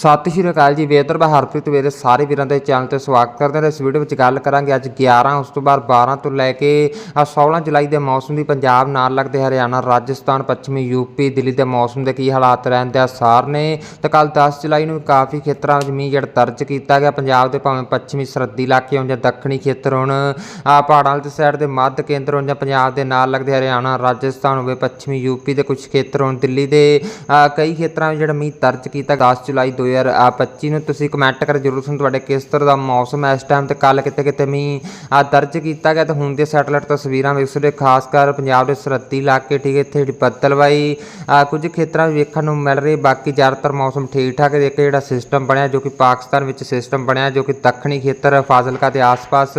ਸਤਿ ਸ਼੍ਰੀ ਅਕਾਲ ਜੀ ਵੇਤਰ ਬਾ ਹਰਪ੍ਰੀਤ ਮੇਰੇ ਸਾਰੇ ਵੀਰਾਂ ਦੇ ਚੈਨਲ ਤੇ ਸਵਾਗਤ ਕਰਦੇ ਹਾਂ ਇਸ ਵੀਡੀਓ ਵਿੱਚ ਗੱਲ ਕਰਾਂਗੇ ਅੱਜ 11 ਉਸ ਤੋਂ ਬਾਅਦ 12 ਤੋਂ ਲੈ ਕੇ ਅ 16 ਜੁਲਾਈ ਦੇ ਮੌਸਮ ਦੀ ਪੰਜਾਬ ਨਾਲ ਲੱਗਦੇ ਹਰਿਆਣਾ, ਰਾਜਸਥਾਨ, ਪੱਛਮੀ ਯੂਪੀ ਦਿੱਲੀ ਦੇ ਮੌਸਮ ਦੇ ਕੀ ਹਾਲਾਤ ਰਹਿਣ ਦੇ ਆਸਾਰ ਨੇ। ਤੇ ਕੱਲ 10 ਜੁਲਾਈ ਨੂੰ ਕਾਫੀ ਖੇਤਰਾਂ ਵਿੱਚ ਮੀਂਹ ਜਿਹੜਾ ਦਰਜ ਕੀਤਾ ਗਿਆ, ਪੰਜਾਬ ਦੇ ਭਾਵੇਂ ਪੱਛਮੀ ਸਰਹੱਦੀ ਇਲਾਕੇ ਹੋਣ ਜਾਂ ਦੱਖਣੀ ਖੇਤਰ ਹੋਣ, ਆ ਪਹਾੜਾਂ ਵਾਲੀ ਸਾਈਡ ਦੇ ਮੱਧ ਕੇਂਦਰ ਹੋਣ ਜਾਂ ਪੰਜਾਬ ਦੇ ਨਾਲ ਲੱਗਦੇ ਹਰਿਆਣਾ, ਰਾਜਸਥਾਨ ਹੋਵੇ, ਪੱਛਮੀ ਯੂਪੀ ਦੇ ਕੁਝ ਖੇਤਰ ਹੋਣ, ਦਿੱਲੀ ਦੇ ਕਈ ਖੇਤਰਾਂ ਵਿੱਚ ਜਿਹੜਾ ਮੀਂਹ ਦਰਜ ਕੀਤਾ 10 ਜੁਲਾਈ 2025 ਨੂੰ ਤੁਸੀਂ ਕਮੈਂਟ ਕਰ ਜਰੂਰ ਸੁਣ ਤੁਹਾਡੇ ਕਿਸ ਤਰ੍ਹਾਂ ਦਾ ਮੌਸਮ ਹੈ ਇਸ ਟਾਈਮ ਤੇ ਕੱਲ ਕਿਤੇ ਕਿਤੇ ਮੀਂਹ ਅ, ਦਰਜ ਕੀਤਾ ਗਿਆ ਤੇ ਹੁਣ ਦੇ ਸੈਟਲਾਈਟ ਤਸਵੀਰਾਂ ਵੇਖ ਸਕਦੇ ਖਾਸ ਕਰ ਪੰਜਾਬ ਦੇ ਸਰਹੱਦੀ ਇਲਾਕੇ ਠੀਕ ਹੈ, ਇੱਥੇ ਜਿਹੜੀ ਬੱਦਲਵਾਈ ਕੁਝ ਖੇਤਰਾਂ ਵਿੱਚ ਵੇਖਣ ਨੂੰ ਮਿਲ ਰਹੀ ਬਾਕੀ ਜ਼ਿਆਦਾਤਰ ਮੌਸਮ ਠੀਕ ਠਾਕ ਹੈ। ਇੱਕ ਜਿਹੜਾ ਸਿਸਟਮ ਬਣਿਆ ਜੋ ਕਿ ਪਾਕਿਸਤਾਨ ਵਿੱਚ ਸਿਸਟਮ ਬਣਿਆ ਜੋ ਕਿ ਦੱਖਣੀ ਖੇਤਰ ਫਾਜ਼ਿਲਕਾ ਦੇ ਆਸ-ਪਾਸ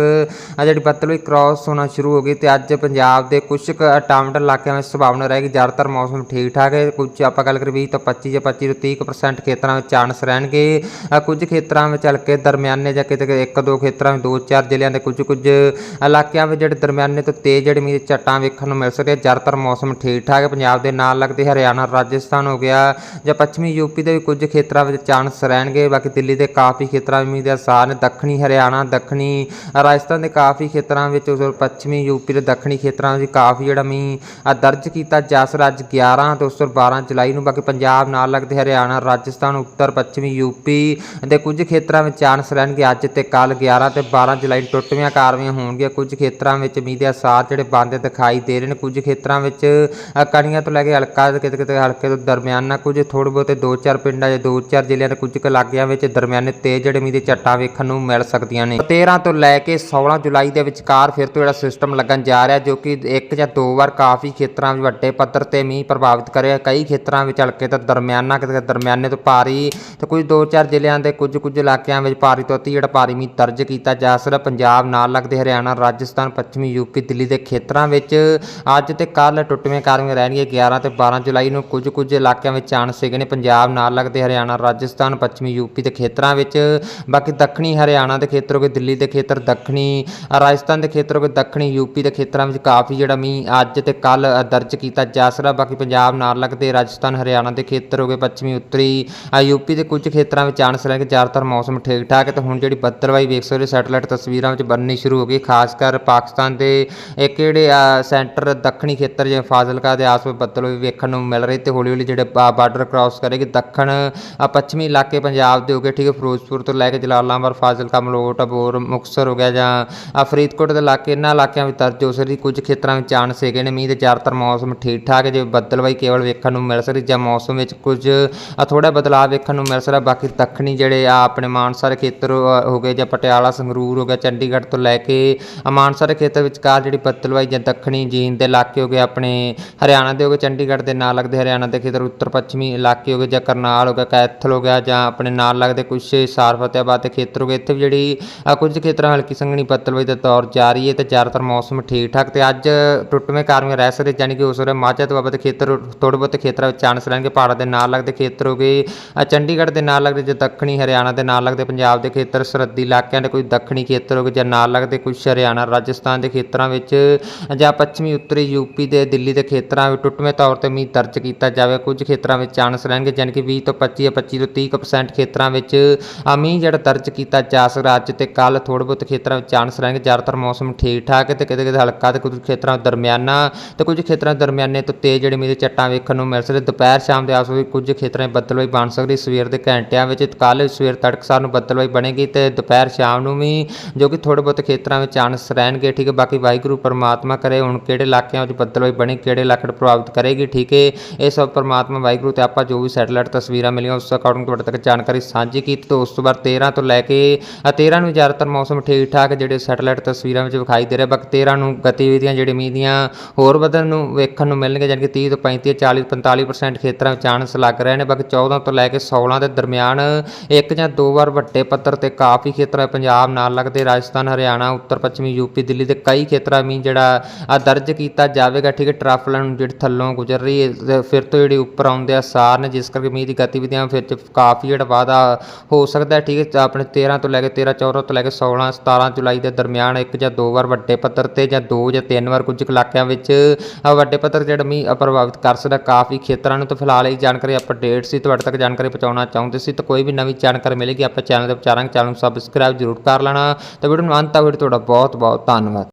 ਆ ਜਿਹੜੀ ਬੱਦਲਵਾਈ ਕ੍ਰਾਸ ਹੋਣਾ ਸ਼ੁਰੂ ਹੋ ਗਈ ਤੇ ਅੱਜ ਪੰਜਾਬ ਦੇ ਕੁਝ ਕੁ ਟਾਮਟਰ ਇਲਾਕਿਆਂ ਵਿੱਚ ਸੰਭਾਵਨਾ ਰਹੇਗੀ। ਜ਼ਿਆਦਾਤਰ ਮੌਸਮ ਠੀਕ ਠਾਕ ਹੈ। ਕੁਝ ਆਪਾਂ ਗੱਲ ਕਰੀਏ 20 ਤੋਂ 25 ਜਾਂ 25 ਤੋਂ 30% ਖੇਤਰਾਂ ਵਿੱਚ ਚਾਂਸ ਰਹਿਣਗੇ ਕੁਝ ਖੇਤਰਾਂ ਵਿੱਚ ਹਲਕੇ ਦਰਮਿਆਨੇ ਜਾਂ ਕਿਤੇ ਇੱਕ ਦੋ ਖੇਤਰਾਂ ਵਿੱਚ, ਦੋ ਚਾਰ ਜ਼ਿਲ੍ਹਿਆਂ ਦੇ ਕੁਝ ਕੁਝ ਇਲਾਕਿਆਂ ਵਿੱਚ ਜਿਹੜੇ ਦਰਮਿਆਨੇ ਤੋਂ ਤੇਜ਼ ਜਿਹੜੇ ਮੀਂਹ ਦੇ ਝੱਟਾਂ ਵੇਖਣ ਨੂੰ ਮਿਲ ਸਕਦੇ ਜ਼ਿਆਦਾਤਰ ਮੌਸਮ ਠੀਕ ਠਾਕ ਪੰਜਾਬ ਦੇ ਨਾਲ ਲੱਗਦੇ ਹਰਿਆਣਾ, ਰਾਜਸਥਾਨ ਹੋ ਗਿਆ ਜਾਂ ਪੱਛਮੀ ਯੂਪੀ ਦੇ ਵੀ ਕੁਝ ਖੇਤਰਾਂ ਵਿੱਚ ਚਾਂਸ ਰਹਿਣਗੇ। ਬਾਕੀ ਦਿੱਲੀ ਦੇ ਕਾਫੀ ਖੇਤਰਾਂ ਵਿੱਚ ਮੀਂਹ ਦੇ ਆਸਾਰ ਨੇ। ਦੱਖਣੀ ਹਰਿਆਣਾ, ਦੱਖਣੀ ਰਾਜਸਥਾਨ ਦੇ ਕਾਫੀ ਖੇਤਰਾਂ ਵਿੱਚ ਉਸ ਪੱਛਮੀ ਯੂਪੀ ਦੇ ਦੱਖਣੀ ਖੇਤਰਾਂ ਵਿੱਚ ਕਾਫੀ ਜਿਹੜਾ ਮੀਂਹ ਦਰਜ ਕੀਤਾ ਜਾ ਸਕਦਾ ਅੱਜ 11 ਤੇ ਉਸ ਤੋਂ 12 ਜੁਲਾਈ ਨੂੰ ਬਾਕੀ ਪੰਜਾਬ ਨਾਲ ਲੱਗਦੇ ਹਰਿਆਣਾ, ਰਾਜਸਥਾਨ, ਉੱਤਰ ਪੱਛਮੀ ਯੂਪੀ ਦੇ ਕੁਝ ਖੇਤਰਾਂ ਵਿੱਚ ਚਾਂਸ ਰਹਿਣਗੇ ਅੱਜ ਤੇ ਕੱਲ 11 ਤੇ 12 ਜੁਲਾਈ ਨੂੰ ਟੁੱਟਵੀਆਂ ਕਾਰਵਾਈਆਂ ਹੋਣਗੀਆਂ। ਕੁਝ ਖੇਤਰਾਂ ਵਿੱਚ ਮੀਂਹ ਦੇ ਅਸਾਰ ਜਿਹੜੇ ਬੰਦ ਦਿਖਾਈ ਦੇ ਰਹੇ ਨੇ, ਕੁਝ ਖੇਤਰਾਂ ਵਿੱਚ ਕਣੀਆਂ ਤੋਂ ਲੈ ਕੇ ਹਲਕਾ ਕਿਤੇ ਕਿਤੇ ਹਲਕੇ ਤੋਂ ਦਰਮਿਆਨਾ, ਕੁਝ ਥੋੜ੍ਹੇ ਬਹੁਤੇ ਦੋ ਚਾਰ ਪਿੰਡਾਂ ਜਾਂ ਦੋ ਚਾਰ ਜ਼ਿਲ੍ਹਿਆਂ ਦੇ ਕੁਝ ਕੁ ਇਲਾਕਿਆਂ ਵਿੱਚ ਦਰਮਿਆਨੇ ਤੇਜ਼ ਜਿਹੜੇ ਮੀਂਹ ਦੇ ਝੱਟਾਂ ਵੇਖਣ ਨੂੰ ਮਿਲ ਸਕਦੀਆਂ ਨੇ। 13 ਤੋਂ ਲੈ ਕੇ 16 ਜੁਲਾਈ ਦੇ ਵਿਚਕਾਰ ਫਿਰ ਤੋਂ ਜਿਹੜਾ ਸਿਸਟਮ ਲੱਗਣ ਜਾ ਰਿਹਾ, ਜੋ ਕਿ ਇੱਕ ਜਾਂ ਦੋ ਵਾਰ ਕਾਫੀ ਖੇਤਰਾਂ ਵਿੱਚ ਵੱਡੇ ਪੱਧਰ ਤੇ ਮੀਂਹ ਪ੍ਰਭਾਵਿਤ ਕਰਿਆ। ਕਈ ਖੇਤਰਾਂ ਵਿੱਚ ਹਲਕੇ ਤੋਂ ਦਰਮਿਆਨਾ, ਕਿਤੇ ਕਿਤੇ ਦਰਮਿਆਨੇ ਤੋਂ ਭਾਰੀ ਤੇ ਕੁਝ ਦੋ ਚਾਰ ਜ਼ਿਲ੍ਹਿਆਂ ਦੇ ਕੁਝ ਕੁਝ ਇਲਾਕਿਆਂ ਵਿੱਚ ਭਾਰੀ ਤੋਂ ਅਤੀ ਜਿਹੜਾ ਭਾਰੀ ਮੀਂਹ ਦਰਜ ਕੀਤਾ ਜਾ ਸਕਦਾ। ਪੰਜਾਬ ਨਾਲ ਲੱਗਦੇ ਹਰਿਆਣਾ ਰਾਜਸਥਾਨ ਪੱਛਮੀ ਯੂਪੀ ਦਿੱਲੀ ਦੇ ਖੇਤਰਾਂ ਵਿੱਚ ਅੱਜ ਤੇ ਕੱਲ ਟੁੱਟਵੇਂ ਕਾਰਵਾਈਆਂ ਰਹਿਣਗੀਆਂ। 11 ਤੇ 12 ਜੁਲਾਈ ਨੂੰ ਕੁਝ ਕੁਝ ਇਲਾਕਿਆਂ ਵਿੱਚ ਚਾਂਸ ਹੈਗੇ ਨੇ। ਪੰਜਾਬ ਨਾਲ ਲੱਗਦੇ ਹਰਿਆਣਾ ਰਾਜਸਥਾਨ ਪੱਛਮੀ ਯੂਪੀ ਦੇ ਖੇਤਰਾਂ ਵਿੱਚ। ਬਾਕੀ ਦੱਖਣੀ ਹਰਿਆਣਾ ਦੇ ਖੇਤਰ ਹੋ ਗਏ ਦਿੱਲੀ ਦੇ ਖੇਤਰ ਦੱਖਣੀ ਰਾਜਸਥਾਨ ਦੇ ਖੇਤਰ ਹੋ ਗਏ ਦੱਖਣੀ ਯੂਪੀ ਦੇ ਖੇਤਰਾਂ ਵਿੱਚ ਕਾਫੀ ਜਿਹੜਾ ਮੀਂਹ ਅੱਜ ਤੇ ਕੱਲ ਦਰਜ ਕੀਤਾ ਜਾ ਸਕਦਾ। ਬਾਕੀ ਪੰਜਾਬ ਨਾਲ ਲੱਗਦੇ ਰਾਜਸਥਾਨ ਹਰਿਆਣਾ ਦੇ ਖੇਤਰ ਹੋ ਗਏ ਪੱਛਮੀ ਉੱਤਰੀ ਅ, ਯੂਪੀ ਦੇ ਕੁਝ ਖੇਤਰਾਂ ਵਿੱਚ ਚਾਂਸ ਰਹਿਣਗੇ ਜ਼ਿਆਦਾਤਰ ਮੌਸਮ ਠੀਕ ਠਾਕ ਹੈ ਤੇ ਹੁਣ ਜਿਹੜੀ ਬੱਦਲਵਾਈ ਵੇਖ ਸਕਦੇ ਹੋ ਸੈਟਲਾਈਟ ਤਸਵੀਰਾਂ ਵਿੱਚ ਬਣਨੀ ਸ਼ੁਰੂ ਹੋ ਗਈ। ਖਾਸ ਕਰ ਪਾਕਿਸਤਾਨ ਦੇ ਇੱਕ ਜਿਹੜੇ ਸੈਂਟਰ ਦੱਖਣੀ ਖੇਤਰ ਜਿਵੇਂ ਫਾਜ਼ਿਲਕਾ ਦੇ ਆਸ-ਪਾਸ ਬੱਦਲ ਵੇਖਣ ਨੂੰ ਮਿਲ ਰਹੇ ਤੇ ਹੌਲੀ ਹੌਲੀ ਜਿਹੜੇ ਬਾਰਡਰ ਕ੍ਰਾਸ ਕਰੇਗੀ। ਦੱਖਣ ਪੱਛਮੀ ਇਲਾਕੇ ਪੰਜਾਬ ਦੇ ਹੋ ਗਏ ਠੀਕ ਹੈ ਫਿਰੋਜ਼ਪੁਰ ਤੋਂ ਲੈ ਕੇ ਜਲਾਲਾਬਾਦ ਫਾਜ਼ਿਲਕਾ ਮਲੋਟ ਅਬੋਰ ਮੁਕਤਸਰ ਹੋ ਗਿਆ ਜਾਂ ਫਰੀਦਕੋਟ ਦੇ ਇਲਾਕੇ ਇਹਨਾਂ ਇਲਾਕਿਆਂ ਵਿੱਚ ਦਰਜ ਹੋ ਸਕਦੀ ਕੁਝ ਖੇਤਰਾਂ ਵਿੱਚ ਚਾਂਸ ਹੈਗੇ ਨੇ। ਮੀਂਹ ਦੇ ਜ਼ਿਆਦਾਤਰ ਮੌਸਮ ਠੀਕ ਠਾਕ ਜੇ ਬੱਦਲਵਾਈ ਕੇਵਲ ਵੇਖਣ ਨੂੰ ਮਿਲ ਸਕਦੀ ਜਾਂ ਮੌਸਮ ਵਿੱਚ ਕੁਝ ਅ, ਥੋੜ੍ਹਾ ਬਦਲਾਅ ਵੇਖਣ ਨੂੰ ਅੰਮ੍ਰਿਤਸਰ ਆ ਬਾਕੀ ਦੱਖਣੀ ਜਿਹੜੇ ਆ ਆਪਣੇ ਮਾਨਸਾ ਦੇ ਖੇਤਰ ਹੋ ਗਏ ਜਾਂ ਪਟਿਆਲਾ ਸੰਗਰੂਰ ਹੋ ਗਿਆ ਚੰਡੀਗੜ੍ਹ ਤੋਂ ਲੈ ਕੇ ਅ, ਮਾਨਸਾ ਦੇ ਖੇਤਰ ਵਿਚਕਾਰ ਜਿਹੜੀ ਬੱਦਲਵਾਈ ਜਾਂ ਦੱਖਣੀ ਜੀਨ ਦੇ ਇਲਾਕੇ ਹੋ ਗਏ ਆਪਣੇ ਹਰਿਆਣਾ ਦੇ ਹੋ ਗਏ ਚੰਡੀਗੜ੍ਹ ਦੇ ਨਾਲ ਲੱਗਦੇ ਹਰਿਆਣਾ ਦੇ ਖੇਤਰ ਉੱਤਰ ਪੱਛਮੀ ਇਲਾਕੇ ਹੋ ਗਏ ਜਾਂ ਕਰਨਾਲ ਹੋ ਗਿਆ ਕੈਥਲ ਹੋ ਗਿਆ ਜਾਂ ਆਪਣੇ ਨਾਲ ਲੱਗਦੇ ਕੁਝ ਸਾਰ ਫਤਿਆਬਾਦ ਦੇ ਖੇਤਰ ਹੋ ਗਏ। ਇੱਥੇ ਵੀ ਜਿਹੜੀ ਕੁਝ ਖੇਤਰਾਂ ਹਲਕੀ ਸੰਘਣੀ ਬੱਦਲਵਾਈ ਦਾ ਦੌਰ ਜਾਰੀ ਹੈ ਤੇ ਜ਼ਿਆਦਾਤਰ ਮੌਸਮ ਠੀਕ ਠਾਕ ਤੇ ਅੱਜ ਟੁੱਟਵੇਂ ਕਾਰਵਾਈਆਂ ਰਹਿ ਸਕਦੇ ਜਾਨੀ ਕਿ ਉਸ ਵੇਲੇ ਮਾਝਾ ਤੋਂ ਬਾਬਾ ਦੇ ਖੇਤਰ ਥੋੜ੍ਹੇ ਬਹੁਤੇ ਖੇਤਰਾਂ ਵਿੱਚ ਚਾਂਸ ਰਹਿਣਗੇ ਪਹਾੜਾਂ ਦੇ ਨਾਲ ਲੱਗਦੇ ਖੇਤਰ ਹੋ ਗਏ। ਚੰਡੀਗੜ੍ਹ ਚੰਡੀਗੜ੍ਹ ਦੇ ਨਾਲ ਲੱਗਦੇ, ਜਾਂ ਦੱਖਣੀ ਹਰਿਆਣਾ ਦੇ ਨਾਲ ਲੱਗਦੇ, ਪੰਜਾਬ ਦੇ ਖੇਤਰ, ਸਰਹੱਦੀ ਇਲਾਕਿਆਂ ਦੇ ਕੋਈ ਦੱਖਣੀ ਖੇਤਰ ਹੋ ਗਏ, ਜਾਂ ਨਾਲ ਲੱਗਦੇ ਕੁਝ ਹਰਿਆਣਾ, ਰਾਜਸਥਾਨ ਦੇ ਖੇਤਰਾਂ ਵਿੱਚ, ਜਾਂ ਪੱਛਮੀ, ਉੱਤਰੀ ਯੂਪੀ ਦੇ, ਦਿੱਲੀ ਦੇ ਖੇਤਰਾਂ ਵਿੱਚ ਟੁੱਟਵੇਂ ਤੌਰ ਤੇ ਮੀਂਹ ਦਰਜ ਕੀਤਾ ਜਾਵੇ, ਕੁਝ ਖੇਤਰਾਂ ਵਿੱਚ ਚਾਂਸ ਰਹਿਣਗੇ, ਜਾਣੀ ਕਿ 20 ਤੋਂ 25 ਜਾਂ 25 ਤੋਂ 30% ਖੇਤਰਾਂ ਵਿੱਚ ਆ ਮੀਂਹ ਜਿਹੜਾ ਦਰਜ ਕੀਤਾ ਜਾ ਸਕਦਾ ਅੱਜ ਤੇ ਕੱਲ ਥੋੜ੍ਹੇ ਬਹੁਤ ਖੇਤਰਾਂ ਵਿੱਚ ਚਾਂਸ ਰਹਿਣਗੇ, ਜ਼ਿਆਦਾਤਰ ਮੌਸਮ ਠੀਕ ਠਾਕ ਹੈ ਤੇ ਕਿਤੇ ਕਿਤੇ ਹਲਕਾ ਤੇ ਕੁਝ ਖੇਤਰਾਂ ਦਰਮਿਆਨਾ, ਤੇ ਕੁਝ ਖੇਤਰਾਂ ਵਿੱਚ ਦਰਮਿਆਨੇ ਤੋਂ ਤੇਜ਼ ਜਿਹੜੇ ਮੀਂਹ ਦੇ ਚੱਟਾਂ ਵੇਖਣ ਨੂੰ ਮਿਲ ਸਕਦੇ। ਦੁਪਹਿਰ ਸ਼ਾਮ ਦੇ ਆਸ-ਪਾਸ ਕੁਝ ਖੇਤਰਾਂ ਵਿੱਚ ਬੱਦਲਵਾਈ ਬਣ ਸਕਦੀ। ਸਵੇਰ ਦੇ ਘੰਟਿਆਂ ਵਿੱਚ ਕੱਲ ਸਵੇਰ ਤੜਕਸਾਰ ਨੂੰ ਬੱਦਲਵਾਈ ਬਣੇਗੀ ਤੇ ਦੁਪਹਿਰ ਸ਼ਾਮ ਨੂੰ ਵੀ, ਜੋ ਕਿ ਥੋੜ੍ਹੇ ਬਹੁਤ ਖੇਤਰਾਂ ਵਿੱਚ ਚਾਂਸ ਰਹਿਣਗੇ, ਠੀਕ ਹੈ। ਬਾਕੀ ਵਾਹਿਗੁਰੂ ਪਰਮਾਤਮਾ ਕਰੇ, ਹੁਣ ਕਿਹੜੇ ਇਲਾਕਿਆਂ ਵਿੱਚ ਬੱਦਲਵਾਈ ਬਣੀ, ਕਿਹੜੇ ਇਲਾਕੇ ਨੂੰ ਪ੍ਰਭਾਵਿਤ ਕਰੇਗੀ, ਠੀਕ ਹੈ। ਇਹ ਸਭ ਪਰਮਾਤਮਾ, ਵਾਹਿਗੁਰੂ ਤੇ ਆਪਾਂ ਜੋ ਵੀ ਸੈਟਲਾਈਟ ਤਸਵੀਰਾਂ ਮਿਲੀਆਂ, ਉਸ ਅਕੋਰਡਿੰਗ ਤੁਹਾਡੇ ਤੱਕ ਜਾਣਕਾਰੀ ਸਾਂਝੀ ਕੀਤੀ, ਤੇ ਉਸ ਤੋਂ ਬਾਅਦ 13 ਤੋਂ ਲੈ ਕੇ ਅ 13 ਨੂੰ ਜ਼ਿਆਦਾਤਰ ਮੌਸਮ ਠੀਕ ਠਾਕ ਜਿਹੜੇ ਸੈਟਲਾਈਟ ਤਸਵੀਰਾਂ ਵਿੱਚ ਵਿਖਾਈ ਦੇ ਰਿਹਾ, ਬਾਕੀ 13 ਨੂੰ ਗਤੀਵਿਧੀਆਂ ਜਿਹੜੇ ਮੀਂਹ ਦੀਆਂ, ਹੋਰ ਵਧਣ ਨੂੰ ਵੇਖਣ ਨੂੰ ਮਿਲਣਗੇ, ਜਾਣੀ ਕਿ 30 ਤੋਂ 35 40 45% ਖੇਤਰਾਂ ਵਿੱਚ ਚਾਂਸ ਲੱਗ ਰਹੇ ਨੇ, ਬਾਕੀ 14 ਤੋਂ ਲੈ ਕੇ 16 ਦੇ ਦਰਮਿਆਨ ਇੱਕ ਜਾਂ ਦੋ ਵਾਰ ਵੱਡੇ ਪੱਧਰ ਤੇ ਕਾਫੀ ਖੇਤਰਾਂ ਪੰਜਾਬ ਨਾਲ ਲੱਗਦੇ, ਰਾਜਸਥਾਨ, ਹਰਿਆਣਾ, ਉੱਤਰ ਪੱਛਮੀ, ਯੂਪੀ, ਦਿੱਲੀ ਦੇ ਕਈ ਖੇਤਰਾਂ ਮੀਂਹ ਜਿਹੜਾ ਆ ਦਰਜ ਕੀਤਾ ਜਾਵੇਗਾ। ਠੀਕ ਹੈ ਟਰਫਲਨ ਜਿਹੜੀ ਥੱਲੋਂ ਗੁਜ਼ਰ ਰਹੀ ਹੈ ਫਿਰ ਤੋਂ ਜਿਹੜੀ ਉੱਪਰ ਆਉਂਦੇ ਆ ਸਾਰ ਨੇ, ਜਿਸ ਕਰਕੇ ਮੀਂਹ ਦੀ ਗਤੀਵਿਧੀਆਂ ਵਿੱਚ ਕਾਫੀ ਜਿਹੜਾ ਵਾਧਾ ਹੋ ਸਕਦਾ ਠੀਕ ਹੈ, ਆਪਣੇ 13 ਤੋਂ ਲੈ ਕੇ 13 14 ਤੋਂ ਲੈ ਕੇ 16 17 ਜੁਲਾਈ ਦੇ ਦਰਮਿਆਨ ਇੱਕ ਜਾਂ ਦੋ ਵਾਰ ਵੱਡੇ ਪੱਧਰ ਤੇ ਜਾਂ ਦੋ ਜਾਂ ਤਿੰਨ ਵਾਰ ਕੁਝ ਕੁ ਇਲਾਕਿਆਂ ਵਿੱਚ ਵੱਡੇ ਪੱਧਰ ਤੇ ਜਿਹੜਾ ਮੀਂਹ ਪ੍ਰਭਾਵਿਤ ਕਰ ਸਕਦਾ। ਕਾਫੀ ਖੇਤਰਾਂ ਨੂੰ ਤਾਂ ਫਿਲਹਾਲ ਇਹ ਜਾਣਕਾਰੀ ਅਪਡੇਟ ਸੀ, ਤੁਹਾਡੇ ਤੱਕ ਜਾਣਕਾਰੀ ਪਹੁੰਚਾਉਣਾ ਚਾਹੁੰਦੇ ਸੀ ਤਾਂ ਕੋਈ ਵੀ ਨਵੀਂ ਜਾਣਕਾਰੀ ਮਿਲੇਗੀ, ਆਪਾਂ ਚੈਨਲ ਦੇ ਵਿਚਾਰਾਂਗੇ ਚੈਨਲ ਨੂੰ ਸਬਸਕ੍ਰਾਈਬ ਜ਼ਰੂਰ ਕਰ ਲੈਣਾ। ਤਾਂ ਵੀਡੀਓ ਨੂੰ ਅੰਤ ਤੱਕ ਵੀਡੀਓ ਤੁਹਾਡਾ ਬਹੁਤ ਬਹੁਤ ਧੰਨਵਾਦ।